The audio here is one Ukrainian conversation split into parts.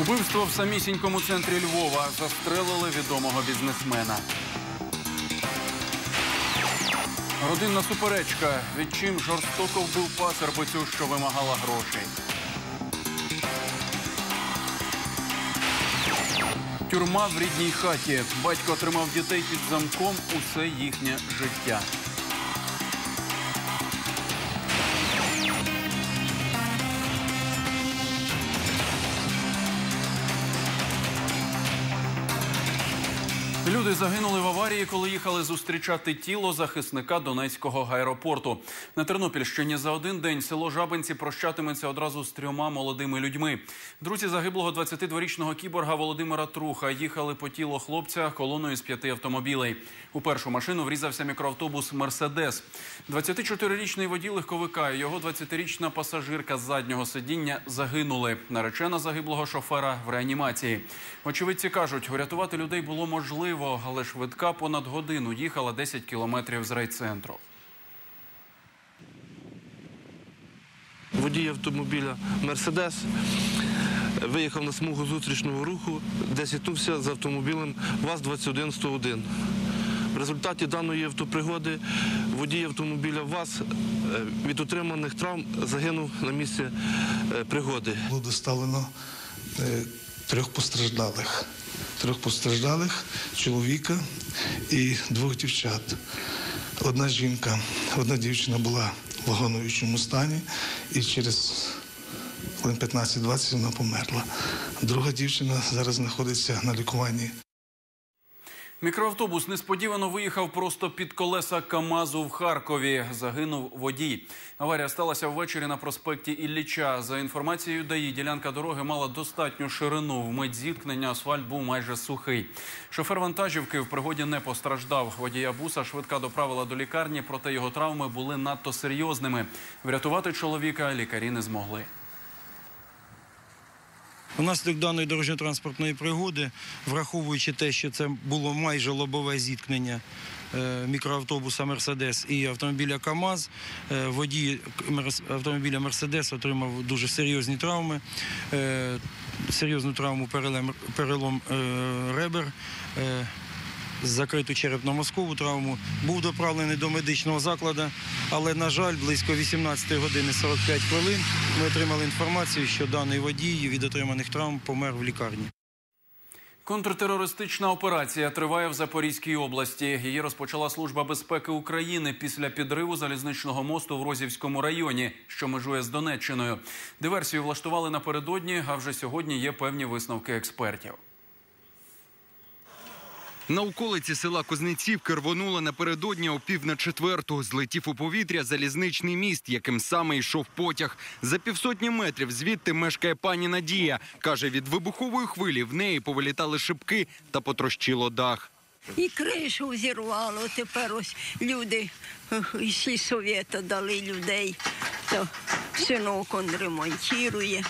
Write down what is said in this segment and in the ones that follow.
Убивство в самісінькому центрі Львова застрелили відомого бізнесмена. Родинна суперечка. Відчим жорстоко вбив пасербицю, що вимагала грошей. Тюрма в рідній хаті. Батько тримав дітей під замком усе їхнє життя. Люди загинули в аварії, коли їхали зустрічати тіло захисника Донецького аеропорту. На Тернопільщині за один день село Жабинці прощатиметься одразу з трьома молодими людьми. Друзі загиблого 22-річного кіборга Володимира Труха їхали по тіло хлопця колоною з п'яти автомобілей. У першу машину врізався мікроавтобус Мерседес. 24-річний водій легковика і його 20-річна пасажирка з заднього сидіння загинули. Наречена загиблого шофера в реанімації. Очевидці кажуть, врятувати людей було можливо, але швидка понад годину їхала 10 кілометрів з райцентру. Водій автомобіля Мерседес виїхав на смугу зустрічного руху, де зіткнувся з автомобілем ВАЗ-2101. В результаті даної автопригоди водій автомобіля ВАЗ е, від отриманих травм загинув на місці е, пригоди. Було доставлено е, трьох постраждалих. Трьох постраждалих чоловіка і двох дівчат. Одна жінка, одна дівчина була в вагонуючому стані, і через 15-20 вона померла. Друга дівчина зараз знаходиться на лікуванні. Мікроавтобус несподівано виїхав просто під колеса КАМАЗу в Харкові. Загинув водій. Аварія сталася ввечері на проспекті Ілліча. За інформацією ДАІ, ділянка дороги мала достатню ширину. Вмить зіткнення асфальт був майже сухий. Шофер вантажівки в пригоді не постраждав. Водія буса швидка доправила до лікарні, проте його травми були надто серйозними. Врятувати чоловіка лікарі не змогли. Внаслідок даної дорожньо-транспортної пригоди, враховуючи те, що це було майже лобове зіткнення е, мікроавтобуса Мерседес і автомобіля КАМАЗ, е, водій автомобіля Мерседес отримав дуже серйозні травми, е, серйозну травму перелом ребер. Закриту черепно-мозкову травму був доправлений до медичного закладу, але на жаль, близько 18 години 45 хвилин ми отримали інформацію, що даний водій від отриманих травм помер в лікарні. Контртерористична операція триває в Запорізькій області. Її розпочала Служба безпеки України після підриву залізничного мосту в Розівському районі, що межує з Донеччиною. Диверсію влаштували напередодні, а вже сьогодні є певні висновки експертів. На околиці села Кузнецівки рвонула напередодні о пів на четверту. Злетів у повітря залізничний міст, яким саме йшов потяг. За півсотні метрів звідти мешкає пані Надія. Каже, від вибухової хвилі в неї повилітали шибки та потрощило дах. І кришу зірвало. Тепер ось люди ех, із сільсовєта дали людей, то синок он ремонтує.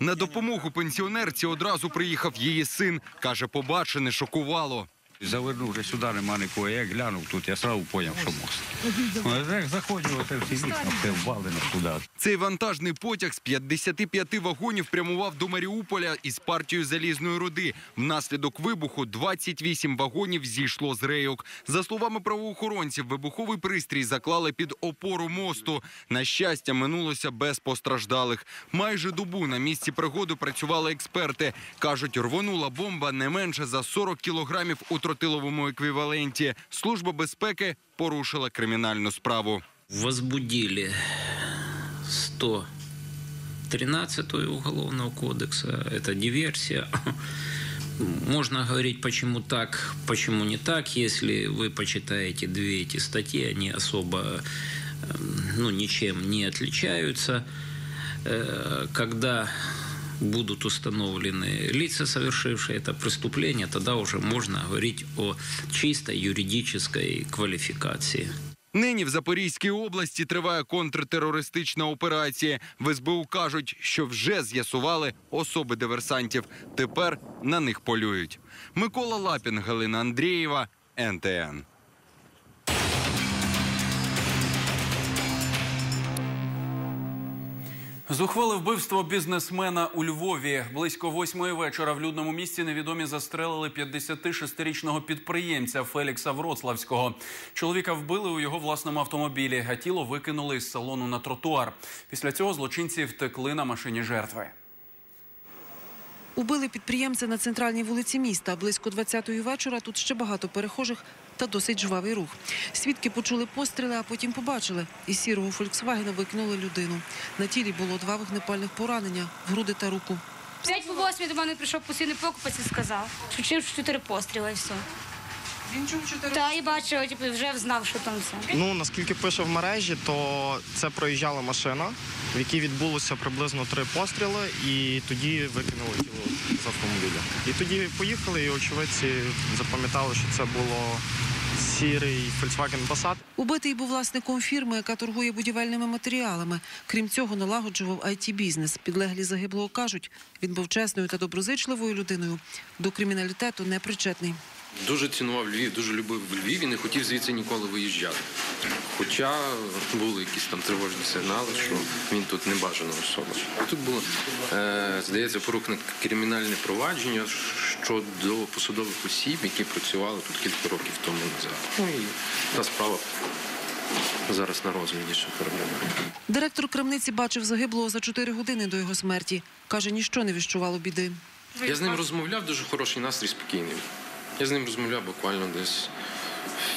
На допомогу пенсіонерці одразу приїхав її син. Каже, побачене шокувало. Завернув вже сюди, нема нікого. Я глянув тут, я сразу поняв, що мост. Як заходив, оце всі вікна, все ввалено туди. Цей вантажний потяг з 55 вагонів прямував до Маріуполя із партією залізної руди. Внаслідок вибуху 28 вагонів зійшло з рейок. За словами правоохоронців, вибуховий пристрій заклали під опору мосту. На щастя, минулося без постраждалих. Майже добу на місці пригоди працювали експерти. кажуть, рвонула бомба не менше за 40 кілограмів у тротиловому еквіваленті. Служба безпеки порушила кримінальну справу. возбудили 113 уголовного кодекса. Это диверсия. Можно говорить, почему так, почему не так. Если вы почитаете две эти статьи, они особо эм, ну, ничем не отличаются. Э, Когда будут установлены лица, совершившие это преступление, тогда уже можно говорить о чисто юридической квалификации. Нині в Запорізькій області триває контртерористична операція. В СБУ кажуть, що вже з'ясували особи диверсантів. Тепер на них полюють. Микола Лапін, Галина Андрієва, НТН. Зухвали вбивство бізнесмена у Львові. Близько восьмої вечора в людному місці невідомі застрелили 56-річного підприємця Фелікса Вроцлавського. Чоловіка вбили у його власному автомобілі, а тіло викинули з салону на тротуар. Після цього злочинці втекли на машині жертви. Убили підприємця на центральній вулиці міста. Близько 20-ї вечора тут ще багато перехожих та досить жвавий рух. Свідки почули постріли, а потім побачили. Із сірого Фольксвагена викинули людину. На тілі було два вогнепальних поранення в груди та руку. П'ять по восьмі до мене прийшов постійний покупець і сказав, що чим чотири постріли і все. Він чув чотири. Та і бачив, типу, вже знав, що там це. Ну наскільки пише в мережі, то це проїжджала машина, в якій відбулося приблизно три постріли, і тоді викинули тіло з автомобіля. І тоді поїхали, і очевидці запам'ятали, що це було сірий Volkswagen Passat. Убитий був власником фірми, яка торгує будівельними матеріалами. Крім цього, налагоджував it бізнес Підлеглі загиблого кажуть, він був чесною та доброзичливою людиною. До криміналітету не причетний. Дуже цінував Львів, дуже любив Львів і не хотів звідси ніколи виїжджати. Хоча були якісь там тривожні сигнали, що він тут не бажана особа. Тут було, е, здається, порухне кримінальне провадження щодо посадових осіб, які працювали тут кілька років тому назад. Ну і та справа зараз на розгляді ще перебуває. Директор крамниці бачив загиблого за чотири години до його смерті. Каже, ніщо не віщувало біди. Я з ним розмовляв, дуже хороший настрій, спокійний. Я з ним розмовляв буквально десь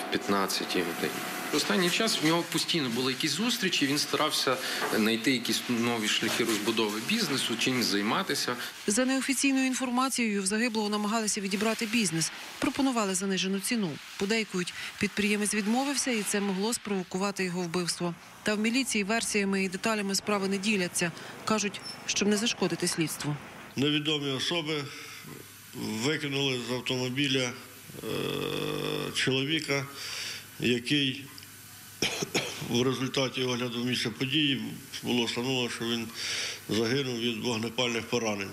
в 15 годині. Останній час в нього постійно були якісь зустрічі. Він старався знайти якісь нові шляхи розбудови бізнесу, чимось займатися. За неофіційною інформацією, в загиблого намагалися відібрати бізнес. Пропонували занижену ціну. Подейкують, підприємець відмовився, і це могло спровокувати його вбивство. Та в міліції версіями і деталями справи не діляться. кажуть, щоб не зашкодити слідству. Невідомі особи викинули з автомобіля е, чоловіка, який в результаті огляду місця події було встановлено, що він загинув від вогнепальних поранень.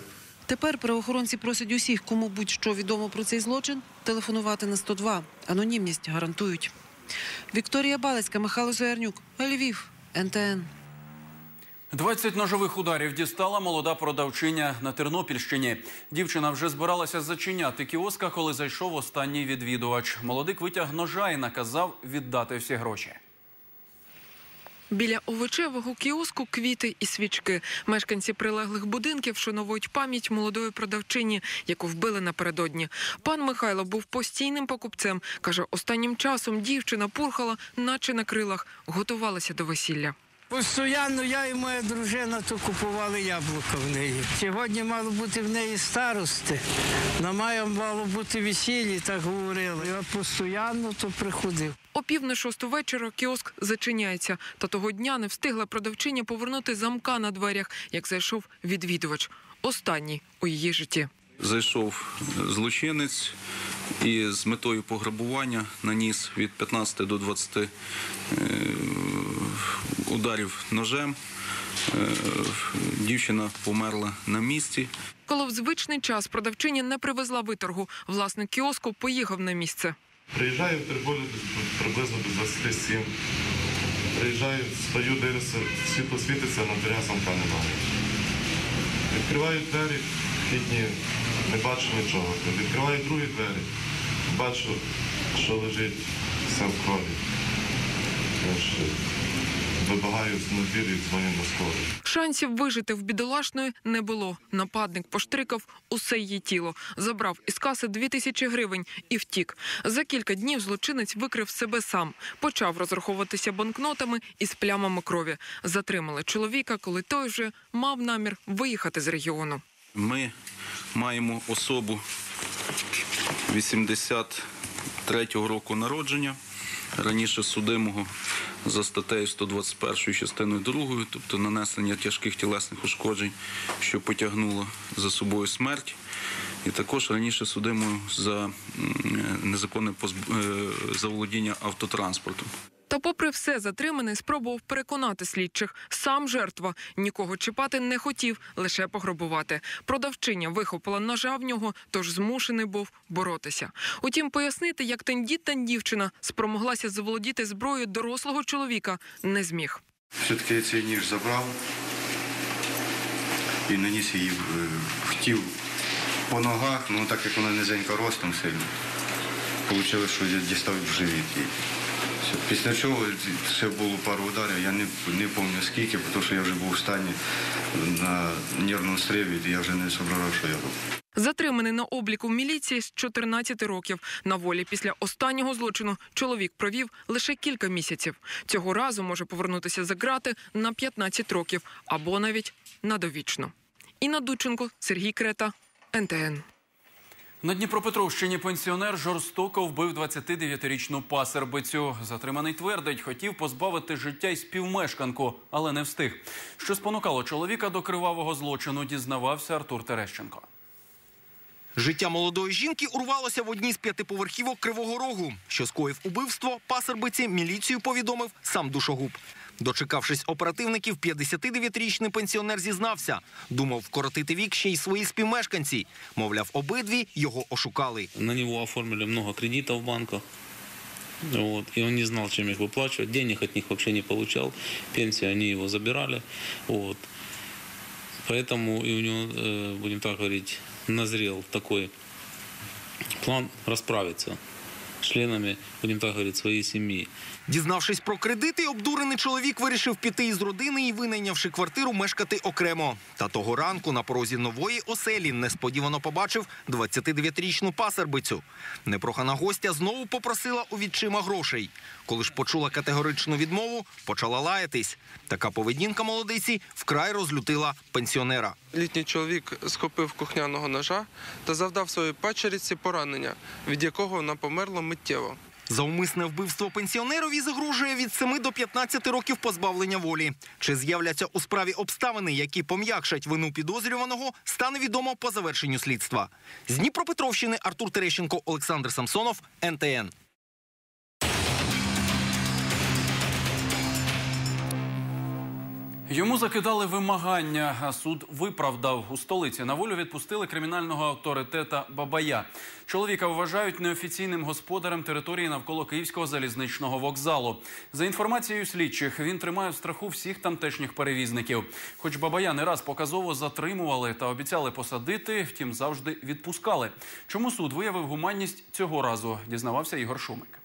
Тепер правоохоронці просять усіх, кому будь-що відомо про цей злочин, телефонувати на 102. Анонімність гарантують. Вікторія Балецька, Михайло Зоярнюк, Львів, НТН. 20 ножових ударів дістала молода продавчиня на Тернопільщині. Дівчина вже збиралася зачиняти кіоска, коли зайшов останній відвідувач. Молодик витяг ножа і наказав віддати всі гроші. Біля овочевого кіоску квіти і свічки. Мешканці прилеглих будинків шановують пам'ять молодої продавчині, яку вбили напередодні. Пан Михайло був постійним покупцем. каже, останнім часом дівчина пурхала, наче на крилах, готувалася до весілля. Постоянно я і моя дружина то купували яблука в неї. Сьогодні мало бути в неї старости, на має мало бути весілля, так говорили. Я постійно то приходив. О пів на шосту вечора кіоск зачиняється. Та того дня не встигла продавчиня повернути замка на дверях, як зайшов відвідувач. Останній у її житті. Зайшов злочинець і з метою пограбування наніс від 15 до 20 е, ударів ножем. Е, Дівчина померла на місці. Коли в звичний час продавчиня не привезла виторгу, власник кіоску поїхав на місце. Приїжджаю в Терполі приблизно до 27. Приїжджаю, стою, дивлюся, світло світиться, на дверях замка немає. Відкриваю двері, вхідні, не бачу нічого. Відкриваю другі двері, бачу, що лежить все в крові. Тож, Вибагаю з надвір'я і дзвоню на скору. Шансів вижити в бідолашної не було. Нападник поштрикав усе її тіло, забрав із каси дві тисячі гривень і втік. За кілька днів злочинець викрив себе сам, почав розраховуватися банкнотами із плямами крові. Затримали чоловіка, коли той вже мав намір виїхати з регіону. Ми маємо особу 83-го року народження, раніше судимого за статтею 121 частиною 2, тобто нанесення тяжких тілесних ушкоджень, що потягнуло за собою смерть. І також раніше судимо за незаконне позб- е, заволодіння автотранспортом. Та, попри все, затриманий спробував переконати слідчих. Сам жертва нікого чіпати не хотів, лише пограбувати. Продавчиня вихопила ножа в нього, тож змушений був боротися. Утім, пояснити, як тендітна дівчина спромоглася заволодіти зброєю дорослого чоловіка, не зміг. Все-таки я цей ніж забрав. і наніс її е, хотів по ногах, ну так як вона низенька ростом сильно. Вийшло, що я дістав в живіт її. Після чого ще було пару ударів, я не, не пам'ятаю скільки, тому що я вже був в стані на нервному стрибі, і я вже не зображав, що я роблю. Затриманий на обліку в міліції з 14 років. На волі після останнього злочину чоловік провів лише кілька місяців. Цього разу може повернутися за ґрати на 15 років або навіть на довічно. Інна Дученко, Сергій Крета, НТН. На Дніпропетровщині пенсіонер жорстоко вбив 29-річну пасербицю. Затриманий твердить, хотів позбавити життя й співмешканку, але не встиг. Що спонукало чоловіка до кривавого злочину, дізнавався Артур Терещенко. Життя молодої жінки урвалося в одній з п'ятиповерхівок Кривого Рогу. Що скоїв убивство, пасербиці міліцію повідомив сам душогуб. Дочекавшись оперативників, 59-річний пенсіонер зізнався. Думав вкоротити вік ще й свої співмешканці. Мовляв, обидві його ошукали. На него оформили много кредитов в банках. Вот, и он не знал, чем их выплачивать. Денег от них вообще не получал. Пенсию они его забирали. Вот. Поэтому и у него, э, будем так говорить, назрел такой план расправиться с членами, будем так говорить, своей семьи. Дізнавшись про кредити, обдурений чоловік вирішив піти із родини і, винайнявши квартиру, мешкати окремо. Та того ранку на порозі нової оселі несподівано побачив 29-річну пасербицю. Непрохана гостя знову попросила у відчима грошей. Коли ж почула категоричну відмову, почала лаятись. Така поведінка молодиці вкрай розлютила пенсіонера. Літній чоловік схопив кухняного ножа та завдав своїй пачериці поранення, від якого вона померла миттєво. За умисне вбивство пенсіонерові загрожує від 7 до 15 років позбавлення волі. Чи з'являться у справі обставини, які пом'якшать вину підозрюваного, стане відомо по завершенню слідства. З Дніпропетровщини Артур Терещенко, Олександр Самсонов, НТН. Йому закидали вимагання, суд виправдав у столиці. На волю відпустили кримінального авторитета Бабая. Чоловіка вважають неофіційним господарем території навколо Київського залізничного вокзалу. За інформацією слідчих, він тримає в страху всіх тамтешніх перевізників. Хоч Бабая не раз показово затримували та обіцяли посадити, втім завжди відпускали. Чому суд виявив гуманність цього разу? Дізнавався Ігор Шумик.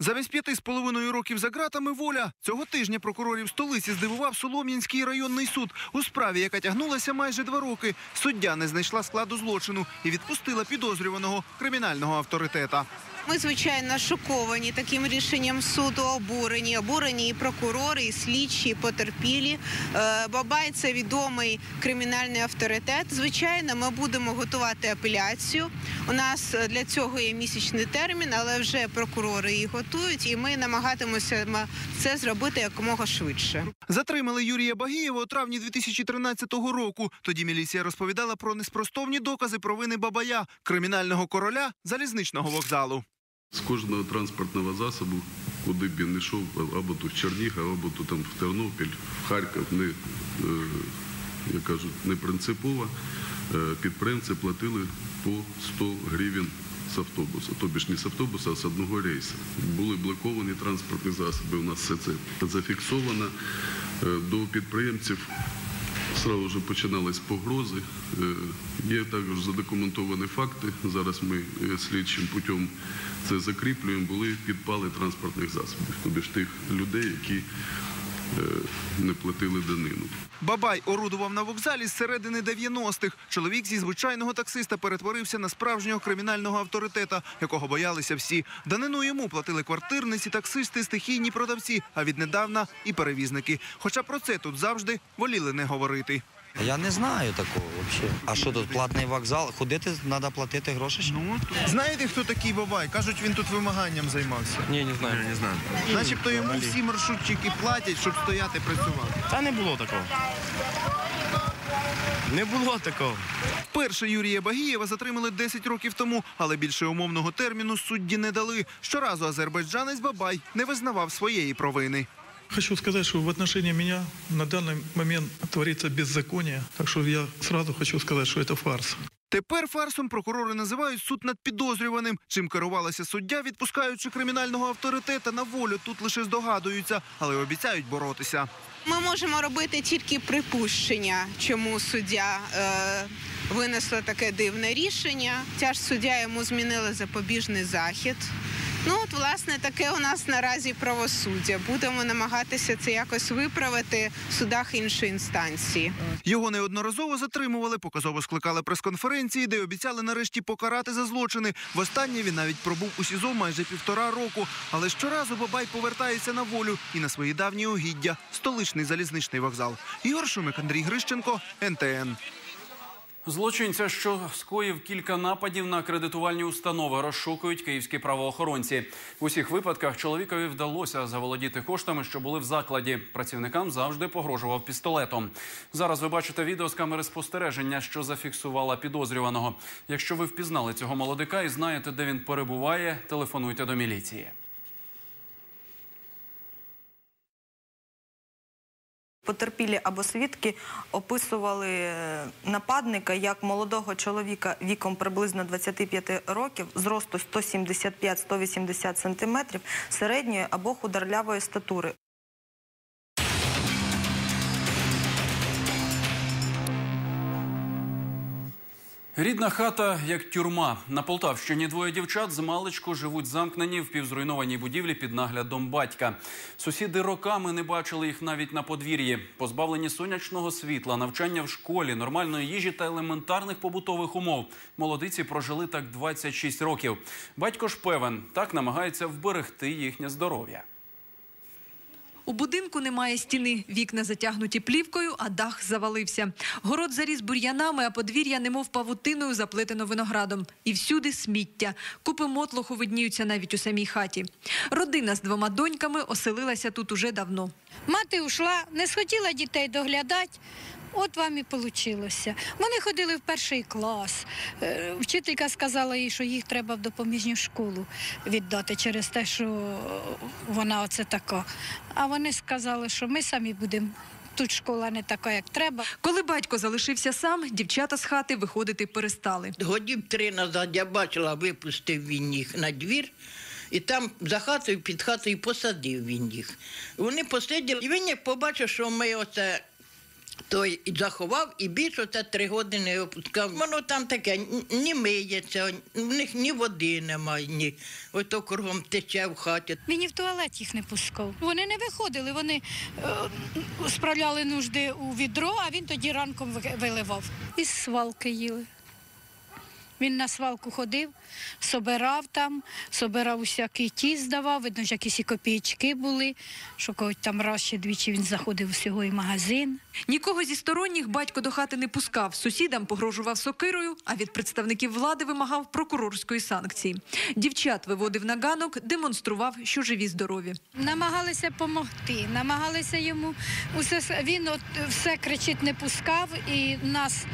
Замість п'яти з половиною років за ґратами воля цього тижня прокурорів столиці здивував Солом'янський районний суд у справі, яка тягнулася майже два роки. Суддя не знайшла складу злочину і відпустила підозрюваного кримінального авторитета. Ми, звичайно, шоковані таким рішенням суду, обурені. Обурені і прокурори, і слідчі, і потерпілі. Е, Бабай це відомий кримінальний авторитет. Звичайно, ми будемо готувати апеляцію. У нас для цього є місячний термін, але вже прокурори її готують, і ми намагатимемося це зробити якомога швидше. Затримали Юрія Багієва у травні 2013 року. Тоді міліція розповідала про неспростовні докази провини Бабая, кримінального короля залізничного вокзалу. З кожного транспортного засобу, куди б він йшов, або то в Чернігів, або то там в Тернопіль, в Харків, не, е, як кажуть, не принципово, е, підприємці платили по 100 гривень з автобуса. Тобі ж не з автобуса, а з одного рейсу. Були блоковані транспортні засоби, у нас все це зафіксовано. Е, До підприємців Сразу ж починались погрози. Є також задокументовані факти. Зараз ми слідчим путем це закріплюємо. Були підпали транспортних засобів, тобто ж тих людей, які е, не платили данину. Бабай орудував на вокзалі з середини 90-х. Чоловік зі звичайного таксиста перетворився на справжнього кримінального авторитета, якого боялися всі. Данину йому платили квартирниці, таксисти, стихійні продавці, а віднедавна і перевізники. Хоча про це тут завжди воліли не говорити. Я не знаю такого взагалі. А що тут платний вокзал? Ходити треба платити гроші? ще? Ну, Знаєте, хто такий Бабай? Кажуть, він тут вимаганням займався. Ні, не знаю. Не знаю. Начебто йому всі маршрутчики платять, щоб стояти працювати. Та не було такого. Не було такого. Вперше Юрія Багієва затримали 10 років тому, але більше умовного терміну судді не дали. Щоразу азербайджанець Бабай не визнавав своєї провини. Хочу сказать, что в отношении меня на данный момент творится беззаконие. Так что я сразу хочу сказать, что это фарс. Тепер фарсом прокурори називають суд над підозрюваним. Чим керувалася суддя, відпускаючи кримінального авторитета на волю, тут лише здогадуються, але обіцяють боротися. Ми можемо робити тільки припущення, чому суддя е, винесла таке дивне рішення. Ця ж суддя йому змінила запобіжний захід. Ну от, власне, таке у нас наразі правосуддя. Будемо намагатися це якось виправити в судах іншої інстанції. Його неодноразово затримували, показово скликали прес-конференції, де обіцяли нарешті покарати за злочини. Востаннє він навіть пробув у СІЗО майже півтора року. Але щоразу Бабай повертається на волю і на свої давні угіддя столичний залізничний вокзал. Ігор Шумик, Андрій Грищенко, НТН. Злочинця, що скоїв кілька нападів на кредитувальні установи, розшукують київські правоохоронці. В усіх випадках чоловікові вдалося заволодіти коштами, що були в закладі. Працівникам завжди погрожував пістолетом. Зараз ви бачите відео з камери спостереження, що зафіксувала підозрюваного. Якщо ви впізнали цього молодика і знаєте, де він перебуває, телефонуйте до міліції. Потерпілі або свідки описували е, нападника як молодого чоловіка віком приблизно 25 років, зросту 175-180 см, середньої або хударлявої статури. Рідна хата як тюрма. На Полтавщині двоє дівчат з маличку живуть замкнені в півзруйнованій будівлі під наглядом батька. Сусіди роками не бачили їх навіть на подвір'ї. Позбавлені сонячного світла, навчання в школі, нормальної їжі та елементарних побутових умов. Молодиці прожили так 26 років. Батько ж певен, так намагається вберегти їхнє здоров'я. У будинку немає стіни, вікна затягнуті плівкою, а дах завалився. Город заріс бур'янами, а подвір'я немов павутиною заплетено виноградом. І всюди сміття. Купи мотлоху видніються навіть у самій хаті. Родина з двома доньками оселилася тут уже давно. Мати ушла, не схотіла дітей доглядати. От вам і вийшло. Вони ходили в перший клас. Е, Вчителька сказала їй, що їх треба в допоміжну школу віддати через те, що вона оце така. А вони сказали, що ми самі будемо. Тут школа не така, як треба. Коли батько залишився сам, дівчата з хати виходити перестали. Годів три назад я бачила, випустив він їх на двір. І там за хатою, під хатою посадив він їх. Вони посиділи, і він як побачив, що ми оце той і заховав, і більше оце три години не опускав. Воно там таке, ні миється, в них ні води немає, ні. Ото кругом тече в хаті. Він і в туалет їх не пускав. Вони не виходили, вони е, справляли нужди у відро, а він тоді ранком виливав. І свалки їли. Він на свалку ходив, собирав там, собирав усякі ті здавав, видно, ж якісь і копійки були, що когось там раз чи двічі він заходив усього і магазин. Нікого зі сторонніх батько до хати не пускав. Сусідам погрожував сокирою, а від представників влади вимагав прокурорської санкції. Дівчат виводив на ганок, демонстрував, що живі здорові. Намагалися допомогти, намагалися йому усе він от все кричить, не пускав і нас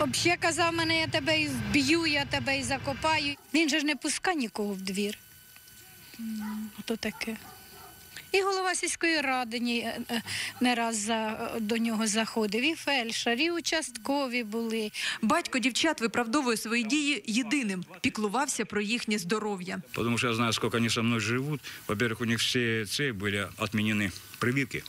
взагалі казав мене, я тебе вб'ю, я тебе і закопаю. Він же ж не пускав нікого в двір. М, Ото таке. І голова сільської ради ні- е, е, не раз за, до нього заходив, і фельдшер, і участкові були. Батько дівчат виправдовує свої дії єдиним піклувався про їхнє здоров'я. Потому что я знаю, сколько они со мной живут. Во-первых, у них все ци были отменены прививки.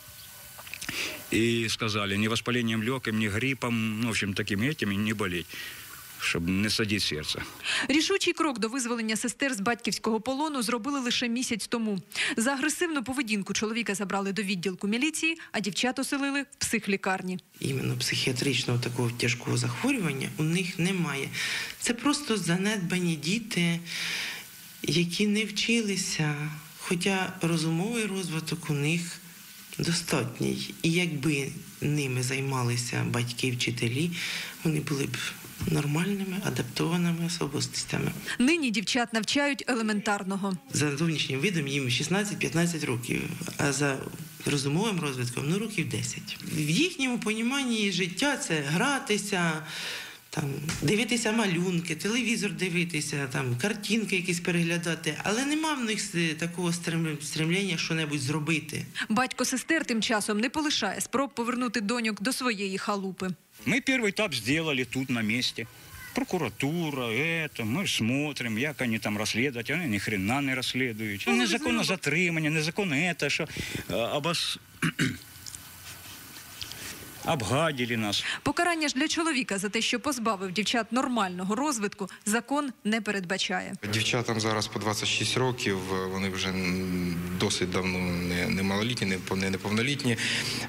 И сказали, ни воспалением легким, ни гриппом, ну, в общем, такими этими не болеть, чтобы не садить сердце. Рішучий крок до визволення сестер з батьківського полону зробили лише місяць тому. За агресивну поведінку чоловіка забрали до відділку міліції, а дівчат оселили в психлікарні. іменно психіатричного такого тяжкого захворювання у них немає. Це просто занедбані діти, які не вчилися, хоча розумовий розвиток у них достатній. І якби ними займалися батьки, вчителі, вони були б нормальними, адаптованими особистостями. Нині дівчат навчають елементарного. За зовнішнім видом їм 16-15 років, а за розумовим розвитком ну років 10. В їхньому поніманні життя це гратися. Там дивитися малюнки, телевізор дивитися, там картинки якісь переглядати, але нема в них е, такого стрем- стремлення що-небудь зробити. Батько сестер тим часом не полишає спроб повернути доньок до своєї халупи. Мы первый этап сделали тут на месте. Прокуратура, это, мы смотрим, як они там расследують, вони ні хрена не розслідують. Незаконне затримання, незаконне це, що е, обос... обгадили нас. Покарання ж для чоловіка за те, що позбавив дівчат нормального розвитку, закон не передбачає. Дівчатам зараз по 26 років, вони вже досить давно не, не малолітні, не пов- не неповнолітні.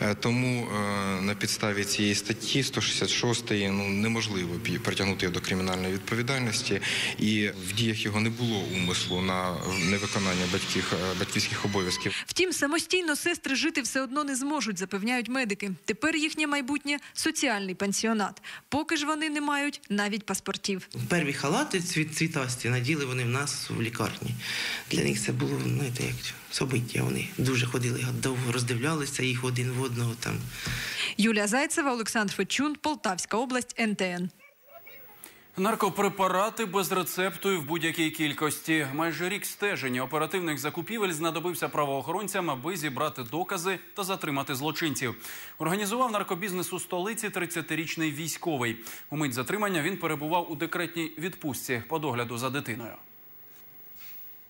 Е, Тому е, на підставі цієї статті 166 ну, неможливо притягнути його до кримінальної відповідальності. І в діях його не було умислу на невиконання батьків, е, батьківських обов'язків. Втім, самостійно сестри жити все одно не зможуть, запевняють медики. Тепер їхнє майбутнє соціальний пансіонат. Поки ж вони не мають навіть паспортів. Перві халати цвіт цвітасті наділи вони в нас в лікарні. Для них це було, знаєте, як собиття. Вони дуже ходили довго роздивлялися їх один в одного там. Юлія Зайцева, Олександр Фечун, Полтавська область, НТН. Наркопрепарати без рецепту і в будь-якій кількості. Майже рік стеження оперативних закупівель знадобився правоохоронцям, аби зібрати докази та затримати злочинців. Організував наркобізнес у столиці 30-річний військовий. У мить затримання він перебував у декретній відпустці по догляду за дитиною.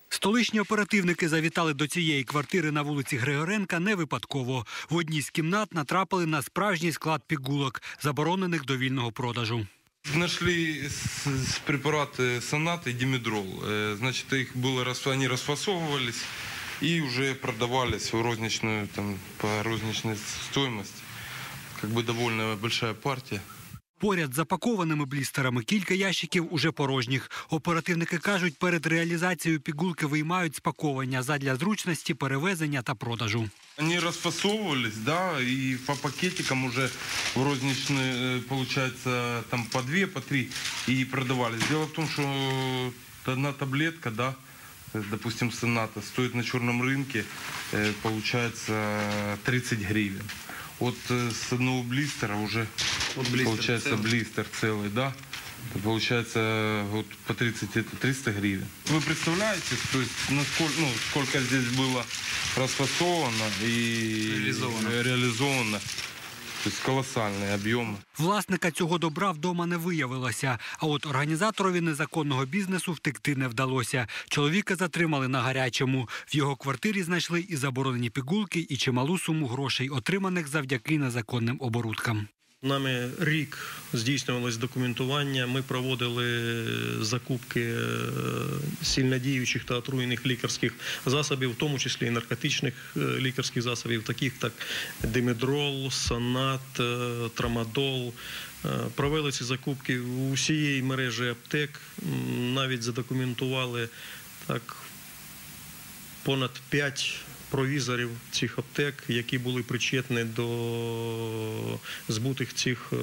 Столичні оперативники завітали до цієї квартири на вулиці Григоренка не випадково. В одній з кімнат натрапили на справжній склад пігулок, заборонених до вільного продажу. Нашли препараты сонат и димедрол. Э, Значит, их было, они расфасовывались и уже продавались в розничную, там, по розничной стоимости. Как бы довольно большая партия. Поряд з запакованими блістерами кілька ящиків уже порожніх. Оперативники кажуть, перед реалізацією пігулки виймають спаковання задля зручності, перевезення та продажу. Они расфасовывались, да, и по пакетикам уже в розничные, э, получается, там по две, по три, и продавались. Дело в том, что одна таблетка, да, э, допустим, соната, стоит на черном рынке, э, получается, 30 гривен. Вот э, с одного блистера уже, блистер получается, целый. блистер целый, да, получается э, вот по 30, это 300 гривен. Вы представляете, то есть, насколько, ну, сколько здесь было расфасовано и Реализовано. реализовано. То есть колоссальные объемы. Власника цього добра вдома не виявилося. А от організаторові незаконного бізнесу втекти не вдалося. Чоловіка затримали на гарячому. В його квартирі знайшли і заборонені пігулки, і чималу суму грошей, отриманих завдяки незаконним оборудкам. Нами рік здійснювалось документування. Ми проводили закупки е, сильнодіючих та отруєних лікарських засобів, в тому числі і наркотичних е, лікарських засобів, таких як димедрол, сонат, е, трамадол. Провели ці закупки у всієї мережі аптек. Навіть задокументували так понад 5 провізорів цих аптек, які були причетні до збутих цих е,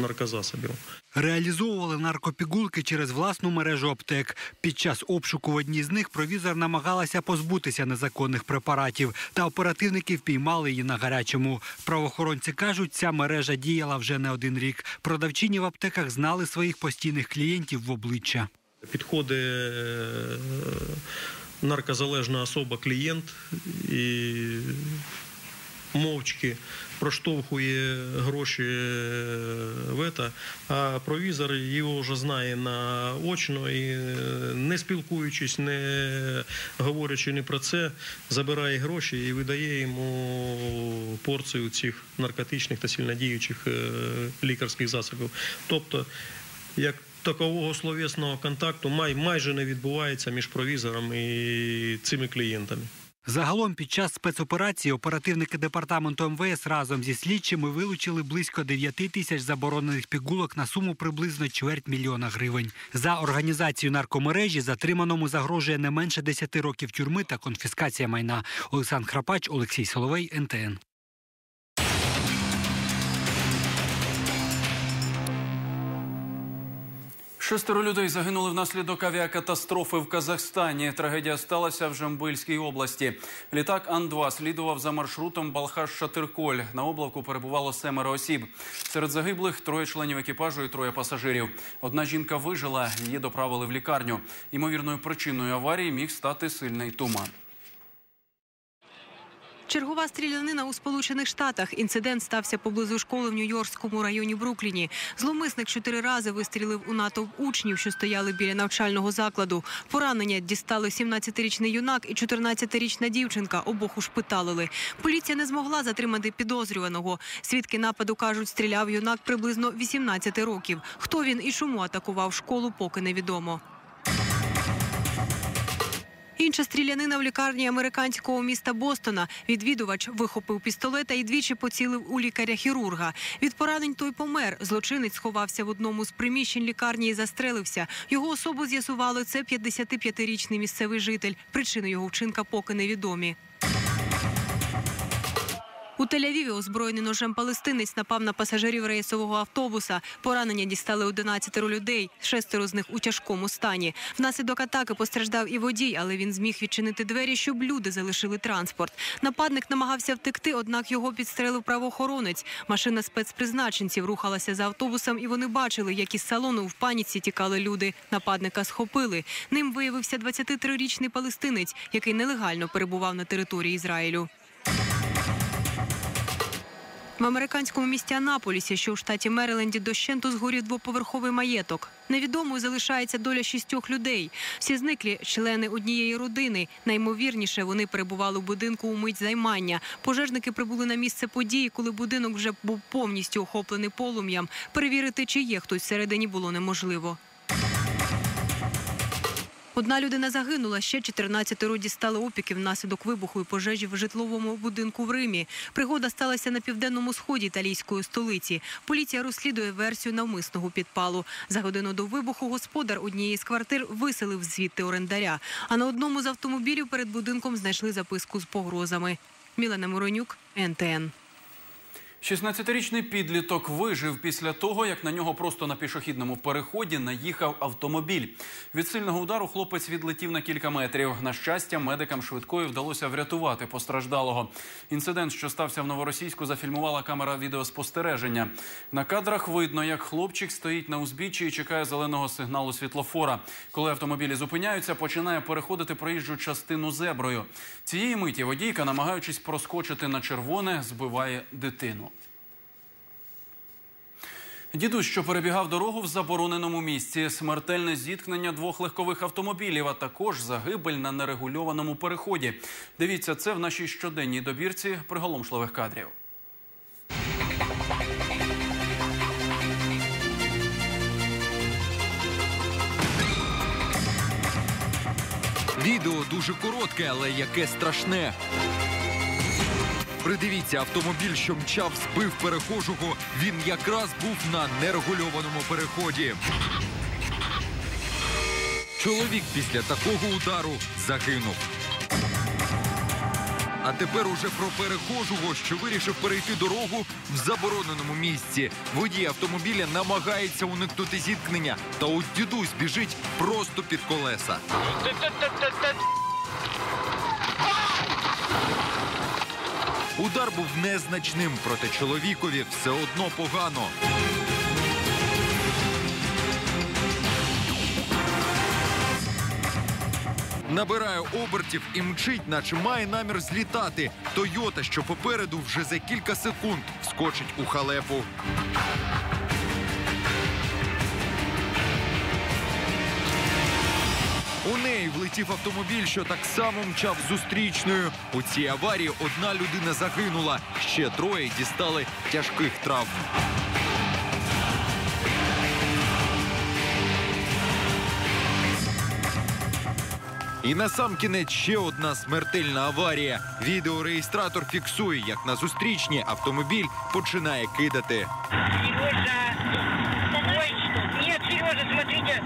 наркозасобів. Реалізовували наркопігулки через власну мережу аптек. Під час обшуку в одній з них провізор намагалася позбутися незаконних препаратів, та оперативники впіймали її на гарячому. Правоохоронці кажуть, ця мережа діяла вже не один рік. Продавчині в аптеках знали своїх постійних клієнтів в обличчя. Підходить е, наркозалежна особа, клієнт і мовчки проштовхує гроші в это, а провізор його вже знає наочно і е, не спілкуючись, не говорячи ні про це, забирає гроші і видає йому порцію цих наркотичних та сильнодіючих е, лікарських засобів. Тобто, як такового словесного контакту май, майже не відбувається між провізором і цими клієнтами. Загалом під час спецоперації оперативники департаменту МВС разом зі слідчими вилучили близько 9 тисяч заборонених пігулок на суму приблизно чверть мільйона гривень. За організацію наркомережі затриманому загрожує не менше 10 років тюрми та конфіскація майна. Олександр Храпач, Олексій Соловей, НТН. Шестеро людей загинули внаслідок авіакатастрофи в Казахстані. Трагедія сталася в Жамбильській області. Літак Ан-2 слідував за маршрутом Балхаш-Шатирколь. На облавку перебувало семеро осіб. Серед загиблих троє членів екіпажу і троє пасажирів. Одна жінка вижила, її доправили в лікарню. Ймовірною причиною аварії міг стати сильний туман. Чергова стрілянина у Сполучених Штатах. Інцидент стався поблизу школи в Нью-Йоркському районі Брукліні. Зловмисник чотири рази вистрілив у натовп учнів, що стояли біля навчального закладу. Поранення дістали 17-річний юнак і 14-річна дівчинка. Обох ушпиталили. Поліція не змогла затримати підозрюваного. Свідки нападу кажуть, стріляв юнак приблизно 18 років. Хто він і чому атакував школу, поки невідомо. Інша стрілянина в лікарні американського міста Бостона. Відвідувач вихопив пістолета і двічі поцілив у лікаря-хірурга. Від поранень той помер. Злочинець сховався в одному з приміщень лікарні і застрелився. Його особу з'ясували. Це 55-річний місцевий житель. Причини його вчинка поки невідомі. У Тель-Авіві озброєний ножем палестинець напав на пасажирів рейсового автобуса. Поранення дістали 11 людей, шестеро з них у тяжкому стані. Внаслідок атаки постраждав і водій, але він зміг відчинити двері, щоб люди залишили транспорт. Нападник намагався втекти, однак його підстрелив правоохоронець. Машина спецпризначенців рухалася за автобусом, і вони бачили, як із салону в паніці тікали люди. Нападника схопили. Ним виявився 23-річний палестинець, який нелегально перебував на території Ізраїлю. В американському місті Анаполісі, що у штаті Мериленді, дощенту згорів двоповерховий маєток. Невідомою залишається доля шістьох людей. Всі зниклі члени однієї родини. Наймовірніше, вони перебували в будинку у мить займання. Пожежники прибули на місце події, коли будинок вже був повністю охоплений полум'ям. Перевірити, чи є хтось всередині, було неможливо. Одна людина загинула, ще 14 дістали опіки внаслідок вибуху і пожежі в житловому будинку в Римі. Пригода сталася на південному сході італійської столиці. Поліція розслідує версію навмисного підпалу. За годину до вибуху господар однієї з квартир виселив звідти орендаря. А на одному з автомобілів перед будинком знайшли записку з погрозами. Мілена Моронюк, НТН. 16-річний підліток вижив після того, як на нього просто на пішохідному переході наїхав автомобіль. Від сильного удару хлопець відлетів на кілька метрів. На щастя, медикам швидкої вдалося врятувати постраждалого. Інцидент, що стався в новоросійську, зафільмувала камера відеоспостереження. На кадрах видно, як хлопчик стоїть на узбіччі і чекає зеленого сигналу світлофора. Коли автомобілі зупиняються, починає переходити проїжджу частину зеброю. Цієї миті водійка, намагаючись проскочити на червоне, збиває дитину. Дідусь, що перебігав дорогу в забороненому місці, смертельне зіткнення двох легкових автомобілів, а також загибель на нерегульованому переході. Дивіться це в нашій щоденній добірці приголомшливих кадрів. Відео дуже коротке, але яке страшне. Придивіться, автомобіль, що мчав, збив перехожого. Він якраз був на нерегульованому переході. Чоловік після такого удару загинув. А тепер уже про перехожого, що вирішив перейти дорогу в забороненому місці. Водій автомобіля намагається уникнути зіткнення, та от дідусь біжить просто під колеса. Удар був незначним, проте чоловікові все одно погано. Набирає обертів і мчить, наче має намір злітати. Тойота, що попереду, вже за кілька секунд скочить у халепу. Неї влетів автомобіль, що так само мчав зустрічною. У цій аварії одна людина загинула, ще троє дістали тяжких травм. І на сам кінець ще одна смертельна аварія. Відеореєстратор фіксує, як на зустрічні автомобіль починає кидати. Нет, Сережа, смотрите.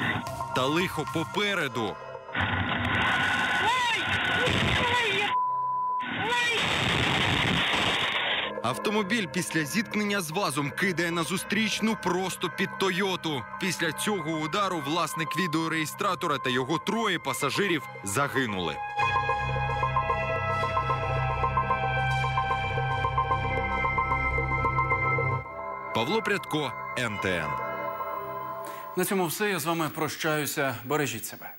Та лихо попереду. Автомобіль після зіткнення з вазом кидає на зустрічну просто під Тойоту. Після цього удару власник відеореєстратора та його троє пасажирів загинули. Павло Прядко, НТН. На цьому все. Я з вами прощаюся. Бережіть себе.